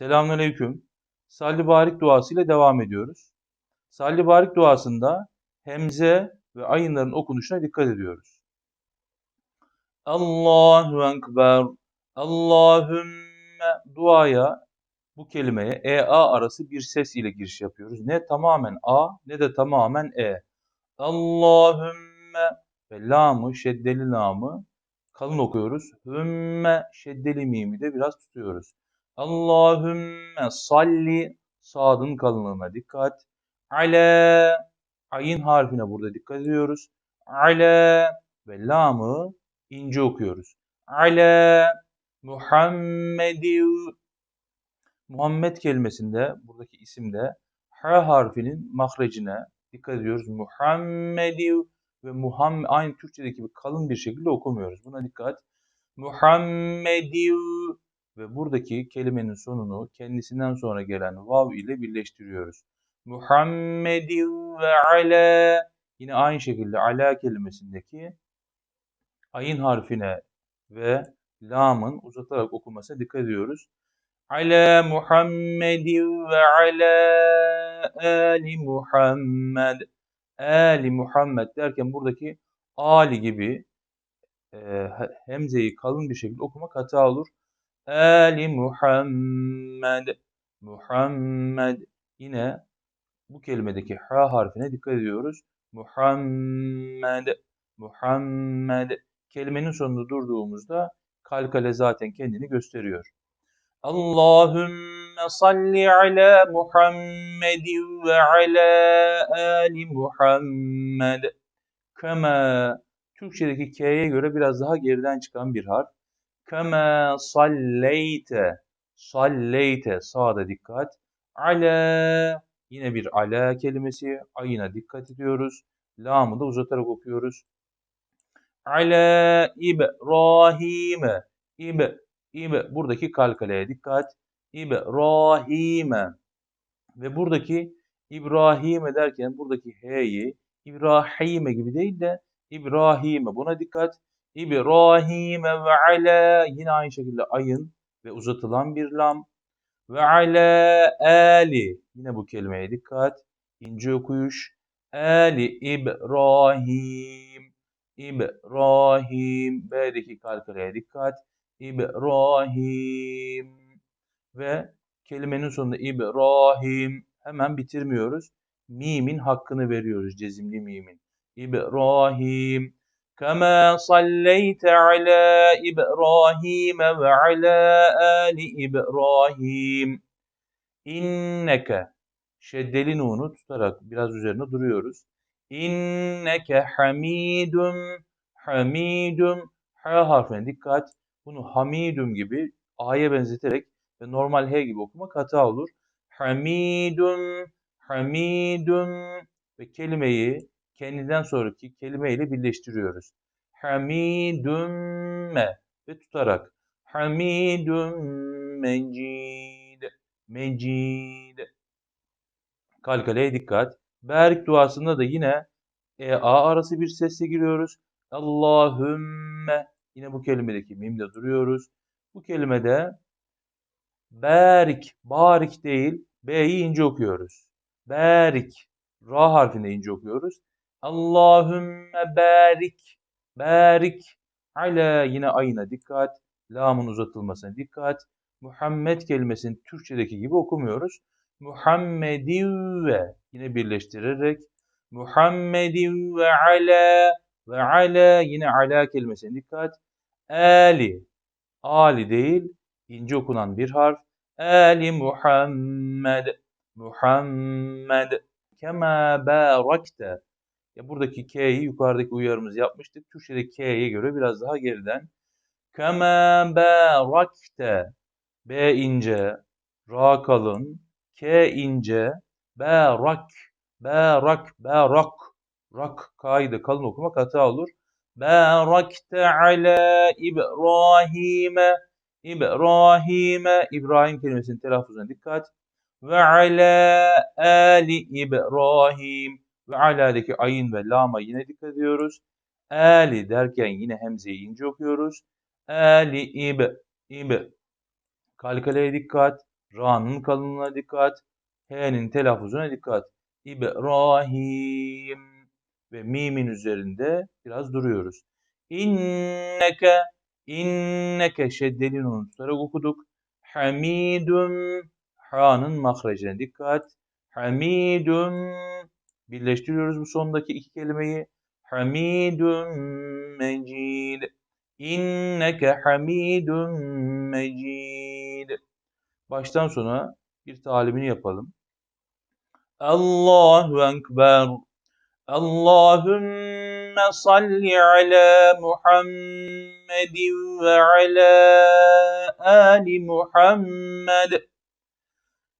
Selamünaleyküm. Salli Barik duası ile devam ediyoruz. Salli Barik duasında hemze ve ayınların okunuşuna dikkat ediyoruz. Allahu Ekber. Allahümme duaya bu kelimeye e-a arası bir ses ile giriş yapıyoruz. Ne tamamen a ne de tamamen e. Allahümme ve lamı şeddeli lamı kalın okuyoruz. Hümme şeddeli mimi de biraz tutuyoruz. Allahümme salli sadın kalınlığına dikkat. Ale ayın harfine burada dikkat ediyoruz. Ale ve lamı ince okuyoruz. Ale Muhammedi Muhammed kelimesinde buradaki isimde H harfinin mahrecine dikkat ediyoruz. Muhammedi ve Muhammed aynı Türkçedeki gibi kalın bir şekilde okumuyoruz. Buna dikkat. Muhammedi ve buradaki kelimenin sonunu kendisinden sonra gelen vav ile birleştiriyoruz. Muhammedi ve ala yine aynı şekilde ala kelimesindeki ayın harfine ve lamın uzatarak okunmasına dikkat ediyoruz. Ala Muhammedi ve ala ali Muhammed Ali Muhammed derken buradaki Ali gibi e, hemzeyi kalın bir şekilde okumak hata olur. Ali Muhammed Muhammed yine bu kelimedeki ha harfine dikkat ediyoruz. Muhammed Muhammed kelimenin sonunda durduğumuzda kalkale zaten kendini gösteriyor. Allahümme salli ala Muhammed ve ala ali Muhammed. Kema Türkçedeki K'ye göre biraz daha geriden çıkan bir harf. Kema salleyte. Salleyte. Sağda dikkat. Ala. Yine bir ala kelimesi. Ayına dikkat ediyoruz. Lamı da uzatarak okuyoruz. Ala İbrahim'e. İb, İb. Buradaki kalkaleye dikkat. İbrahim'e. Ve buradaki İbrahim'e derken buradaki H'yi İbrahim'e gibi değil de İbrahim'e. Buna dikkat. İbrahim ve ala yine aynı şekilde ayın ve uzatılan bir lam. Ve ala ali yine bu kelimeye dikkat. İnce okuyuş. Ali İbrahim İbrahim. B'deki kalkaleye dikkat. İbrahim. Ve kelimenin sonunda İbrahim. Hemen bitirmiyoruz. Mimin hakkını veriyoruz cezimli mimin. İbrahim كما صليت على إبراهيم وعلى آل İbrahim. İnneke şeddeli nunu tutarak biraz üzerine duruyoruz. İnneke hamidun hamidun ha harfine dikkat. Bunu hamidun gibi a'ya benzeterek ve normal h gibi okumak hata olur. Hamidun hamidun ve kelimeyi kendinden sonraki kelime ile birleştiriyoruz. Hamidümme ve tutarak Hamidun mecid mecid kalkaleye dikkat. Berik duasında da yine e, a arası bir sesle giriyoruz. Allahümme yine bu kelimedeki mimde duruyoruz. Bu kelimede berik, barik değil, B'yi ince okuyoruz. Berik, Ra harfini ince okuyoruz. Allahümme barik. Barik. Ala yine ayına dikkat. Lamın uzatılmasına dikkat. Muhammed kelimesini Türkçedeki gibi okumuyoruz. Muhammedi ve yine birleştirerek Muhammedi ve ala ve ala yine ala kelimesine dikkat. Ali. Ali değil, ince okunan bir harf. Ali Muhammed. Muhammed. Kema barakte. Ya buradaki K'yi yukarıdaki uyarımızı yapmıştık. Türkçedeki K'ye göre biraz daha geriden. Kema barakte. B ince, Ra kalın, K ince, barak, barak, barak. Rak K'yı kalın okumak hata olur. Barakte ala İbrahim'e İbrahim'e İbrahim kelimesinin telaffuzuna dikkat. Ve ala ali İbrahim ve ala'daki ayın ve lama yine dikkat ediyoruz. Ali derken yine hemzeyi ince okuyoruz. Ali ib ib kalkaleye dikkat. Ra'nın kalınlığına dikkat. H'nin telaffuzuna dikkat. İbrahim ve mimin üzerinde biraz duruyoruz. İnneke inneke şeddeli nun okuduk. Hamidun Ha'nın mahrecine dikkat. Hamidun birleştiriyoruz bu sondaki iki kelimeyi. Hamidun mecid. İnneke hamidun mecid. Baştan sona bir talimini yapalım. Allahu Ekber. Allahümme salli ala Muhammedin ve ala ali Muhammed.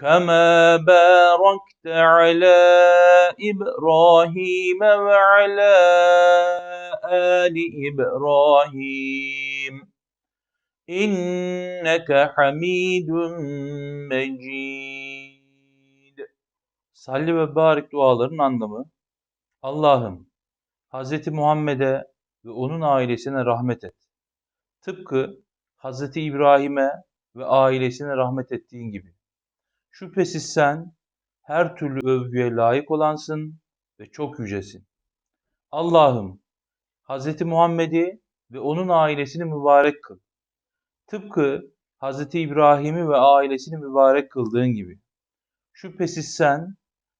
كما باركت على إبراهيم وعلى آل إبراهيم إنك حميد مجيد Salli ve barik duaların anlamı Allah'ım Hz. Muhammed'e ve onun ailesine rahmet et. Tıpkı Hz. İbrahim'e ve ailesine rahmet ettiğin gibi. Şüphesiz sen her türlü övgüye layık olansın ve çok yücesin. Allah'ım Hz. Muhammed'i ve onun ailesini mübarek kıl. Tıpkı Hz. İbrahim'i ve ailesini mübarek kıldığın gibi. Şüphesiz sen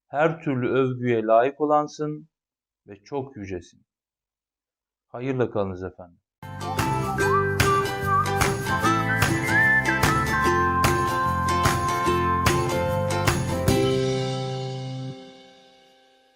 her türlü övgüye layık olansın ve çok yücesin. Hayırla kalınız efendim.